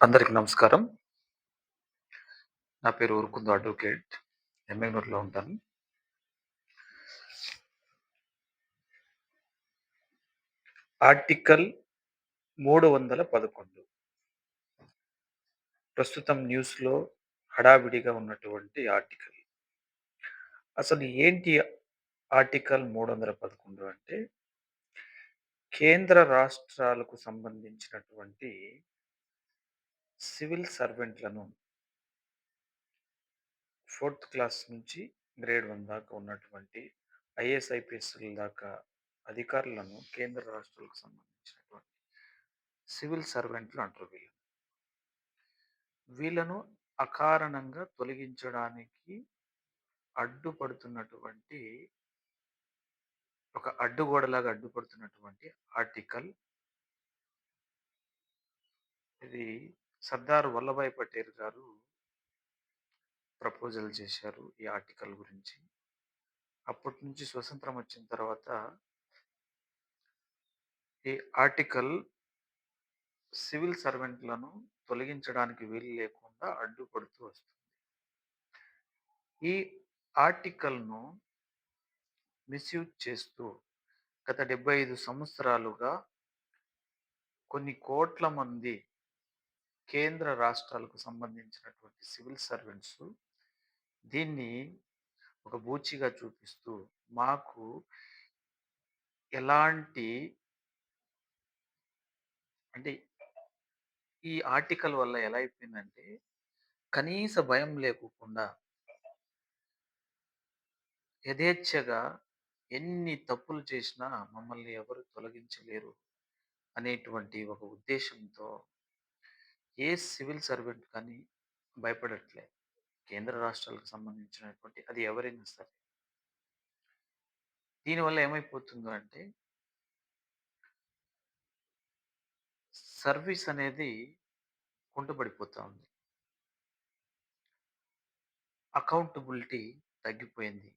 అందరికి నమస్కారం. నా పేరు ఊరుకుందు అడ్వకేట్. ఎమ్మెనూరులో ఉంటాను. ఆర్టికల్ 311 ప్రస్తుతం న్యూస్‌లో హడావిడిగా ఉన్నటువంటి ఆర్టికల్. అసలు ఏంటి ఆర్టికల్ 311 అంటే కేంద్ర రాష్ట్రాలకు సంబంధించినటువంటి సివిల్ సర్వెంట్‌లను ఫోర్త్ క్లాస్ నుంచి గ్రేడ్ వన్ దాకా ఉన్నటువంటి ఐఏఎస్, ఐపీఎస్‌ల దాకా అధికారులను కేంద్ర రాష్ట్రాలకు సంబంధించినటువంటి సివిల్ సర్వెంట్లు అంటారు వీళ్ళని. వీళ్ళను అకారణంగా తొలగించడానికి అడ్డుపడుతున్నటువంటి ఒక అడ్డుగోడలాగా అడ్డుపడుతున్నటువంటి ఆర్టికల్ ఇది సర్దార్ వల్లభాయ్ పటేల్ గారు ప్రపోజల్ చేశారు ఈ ఆర్టికల్ గురించి. అప్పటి నుంచి స్వతంత్రం వచ్చిన తర్వాత ఈ ఆర్టికల్ సివిల్ సర్వెంట్‌లను తొలగించడానికి వీలు లేకుండా అడ్డుపడుతూ వస్తుంది. ఈ ఆర్టికల్‌ను మిస్‌యూజ్ చేస్తూ గత 75 సంవత్సరాలుగా కొన్ని కోట్ల మంది కేంద్ర రాష్ట్రాలకు సంబంధించినటువంటి సివిల్ సర్వెంట్స్ దీన్ని ఒక బూచిగా చూపిస్తూ మాకు ఎలాంటి అంటే ఈ ఆర్టికల్ వల్ల ఎలా అయిపోయిందంటే కనీస భయం లేకోకుండా యథేచ్ఛగా ఎన్ని తప్పులు చేసినా మమ్మల్ని ఎవరు తొలగించలేరు అనేటువంటి ఒక ఉద్దేశంతో ఏ సివిల్ సర్వెంట్ కానీ భయపడట్లే. కేంద్ర రాష్ట్రాలకు సంబంధించినటువంటి అది ఎవరైనా సరే. దీనివల్ల ఏమైపోతుందో అంటే సర్వీస్ అనేది కుంటపడిపోతూ ఉంది. అకౌంటబిలిటీ తగ్గిపోయింది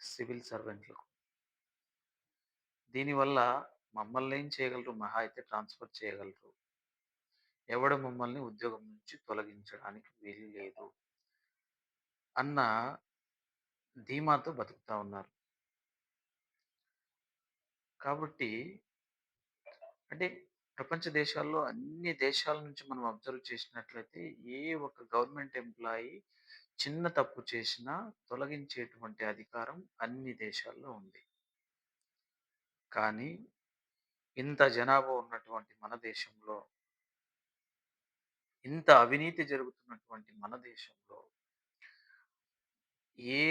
సివిల్ సర్వెంట్‌లకు. దీనివల్ల మమ్మల్ని ఏం చేయగలరు? మహా అయితే ట్రాన్స్‌ఫర్ చేయగలరు. ఎవడు మమ్మల్ని ఉద్యోగం నుంచి తొలగించడానికి వీలు లేదు. అన్న ధీమాతో బతుకుతా ఉన్నారు. కాబట్టి అంటే ప్రపంచ దేశాల్లో అన్ని దేశాల నుంచి మనం అబ్జర్వ్ చేసినట్లయితే ఏ ఒక్క గవర్నమెంట్ ఎంప్లాయీ చిన్న తప్పు చేసినా తొలగించేటువంటి అధికారం అన్ని దేశాల్లో ఉంది. కానీ ఇంత జనాభా ఉన్నటువంటి మన దేశంలో ఇంత అవినీతి జరుగుతున్నటువంటి మన దేశంలో a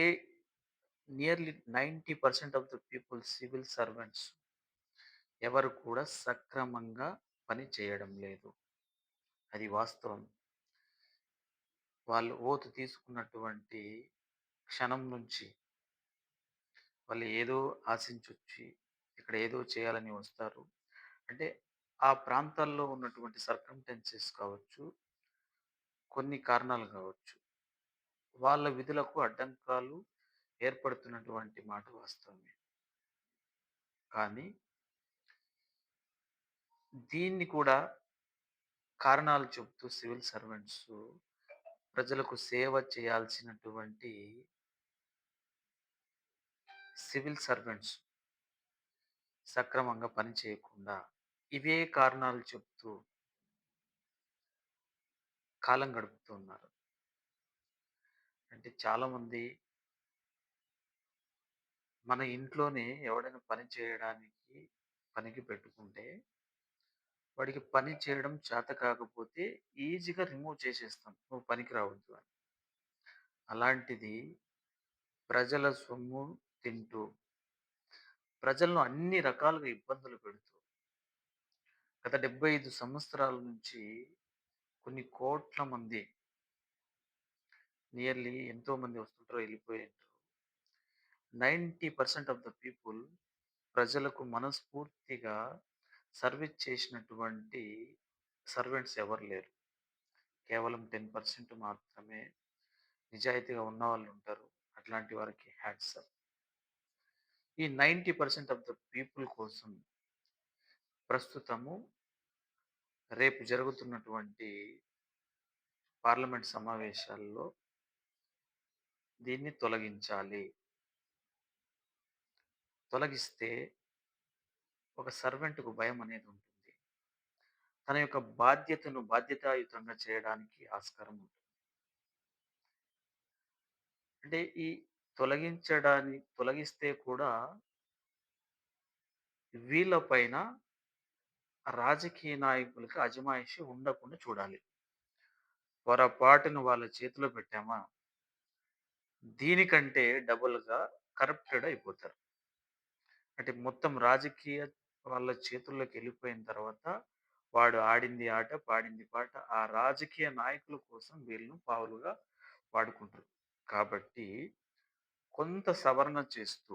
nearly 90% of the people civil servants ఎవరు కూడా సక్రమంగా పని చేయడం లేదు. అది వాస్తవం. వాళ్ళు ఓతు తీసుకున్నటువంటి క్షణం నుంచి వాళ్ళు ఏదో ఆశించొచ్చి ఇక్కడ ఏదో చేయాలని వస్తారు. అంటే ఆ ప్రాంతాల్లో ఉన్నటువంటి సర్కంటెన్సెస్ కావచ్చు, కొన్ని కారణాలు కావచ్చు. వాళ్ళ విధులకు అడ్డంకాలు ఏర్పడుతున్నటువంటి మాట వాస్తవమే. కానీ దీన్ని కూడా కారణాలు చెబుతూ సివిల్ సర్వెంట్స్ ప్రజలకు సేవ చేయాల్సినటువంటి సివిల్ సర్వెంట్స్ సక్రమంగా పనిచేయకుండా ఇవే కారణాలు చెప్తూ కాలం గడుపుతూ ఉన్నారు. అంటే చాలామంది మన ఇంట్లోనే ఎవడైనా పని చేయడానికి పనికి పెట్టుకుంటే వాడికి పని చేయడం చేత కాకపోతే ఈజీగా రిమూవ్ చేసేస్తాం. నువ్వు పనికి రావద్దు అని. అలాంటిది ప్రజల సొమ్ము తింటూ, ప్రజలను అన్ని రకాలుగా ఇబ్బందులు పెడుతూ, గత 75 సంవత్సరాల నుంచి కొన్ని కోట్ల మంది నియర్లీ ఎంతో మంది వస్తుంటారో, వెళ్ళిపోయింటారు. 90% ఆఫ్ ద పీపుల్ ప్రజలకు మనస్ఫూర్తిగా సర్వీస్ చేసినటువంటి సర్వెంట్స్ ఎవరు లేరు. కేవలం 10% మాత్రమే నిజాయితీగా ఉన్న వాళ్ళు ఉంటారు. అట్లాంటి వారికి హ్యాట్స్ ఆఫ్. ఈ 90% ఆఫ్ ద పీపుల్ కోసం ప్రస్తుతము రేపు జరుగుతున్నటువంటి పార్లమెంట్ సమావేశాల్లో దీన్ని తొలగించాలి. తొలగిస్తే ఒక సర్వెంట్‌కు అనేది ఉంటుంది. తన యొక్క బాధ్యతను బాధ్యతాయుతంగా చేయడానికి ఆస్కారం ఉంటుంది. అంటే ఈ తొలగించడాన్ని తొలగిస్తే కూడా వీళ్ళ పైన రాజకీయ నాయకులకి అజమాయిషి ఉండకుండా చూడాలి. పొరపాటును వాళ్ళ చేతిలో పెట్టామా దీనికంటే డబుల్‌గా కరప్టెడ్ అయిపోతారు. అంటే మొత్తం రాజకీయ వాళ్ళ చేతుల్లోకెళ్ళిపోయిన తర్వాత, వాడు ఆడింది ఆట, పాడింది పాట. ఆ రాజకీయ నాయకుల కోసం వీళ్ళను పావులుగా వాడుకుంటారు. కాబట్టి కొంత సవరణ చేస్తూ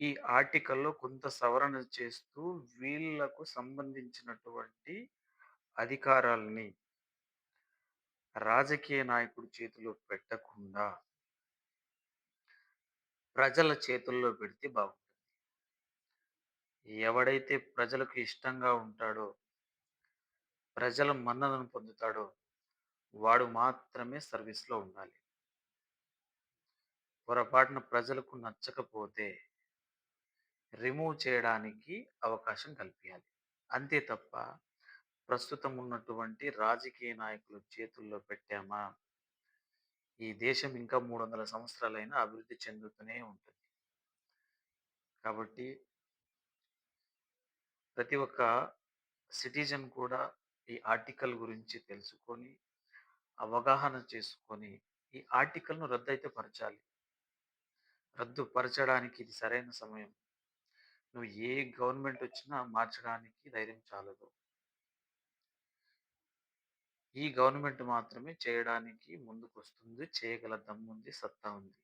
ఈ ఆర్టికల్‌లో కొంత సవరణ చేస్తూ వీళ్ళకు సంబంధించినటువంటి అధికారాల్ని రాజకీయ నాయకుడి చేతిలో పెట్టకుండా ప్రజల చేతుల్లో పెడితే బాగుంటుంది. ఎవడైతే ప్రజలకు ఇష్టంగా ఉంటాడో ప్రజల మన్ననను పొందుతాడో వాడు మాత్రమే సర్వీస్‌లో ఉండాలి. పొరపాటున ప్రజలకు నచ్చకపోతే రిమూవ్ చేయడానికి అవకాశం కల్పించాలి అంతే తప్ప ప్రస్తుతం ఉన్నటువంటి రాజకీయ నాయకులు చేతుల్లో పెట్టామా ఈ దేశం ఇంకా 300 సంవత్సరాలైనా అభివృద్ధి చెందుతూనే ఉంటుంది. కాబట్టి ప్రతి ఒక్క సిటిజన్ కూడా ఈ ఆర్టికల్ గురించి తెలుసుకొని, అవగాహన చేసుకొని, ఈ ఆర్టికల్‌ను రద్దయితే పరచాలి. రద్దు పరచడానికి ఇది సరైన సమయం. నువ్వు ఏ గవర్నమెంట్ వచ్చినా మార్చడానికి ధైర్యం చాలదు. ఈ గవర్నమెంట్ మాత్రమే చేయడానికి ముందుకు వస్తుంది చేయగల దమ్ముంది, సత్తా ఉంది.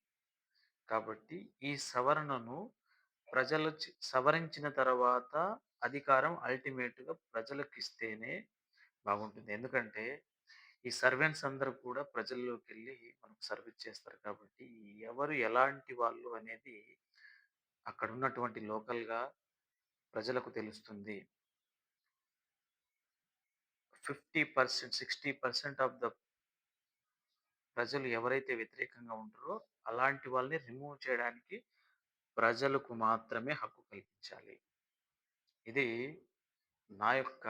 కాబట్టి ఈ సవరణను ప్రజలు సవరించిన తర్వాత అధికారం అల్టిమేట్‌గా ప్రజలకు ఇస్తేనే బాగుంటుంది. ఎందుకంటే ఈ సర్వెంట్స్ అందరూ కూడా ప్రజల్లోకెళ్ళి మనకు సర్వీస్ చేస్తారు కాబట్టి ఎవరు ఎలాంటి వాళ్ళు అనేది అక్కడున్నటువంటి లోకల్‌గా ప్రజలకు తెలుస్తుంది. 50%, 60% ఆఫ్ ద ప్రజలు ఎవరైతే వ్యతిరేకంగా ఉంటారో అలాంటి వాళ్ళని రిమూవ్ చేయడానికి ప్రజలకు మాత్రమే హక్కు కల్పించాలి. ఇది నా యొక్క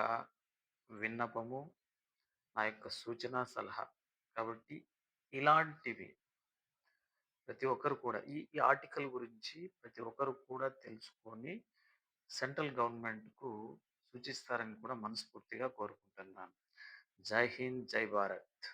విన్నపము, నా యొక్క సూచన, సలహా. కాబట్టి ఇలాంటివి ప్రతి ఒక్కరు కూడా ఈ ఈ ఆర్టికల్ గురించి ప్రతి ఒక్కరు కూడా తెలుసుకొని సెంట్రల్ గవర్నమెంట్‌కు సూచిస్తారని కూడా మనస్ఫూర్తిగా కోరుకుంటున్నాను. జై హింద్, జై భారత్.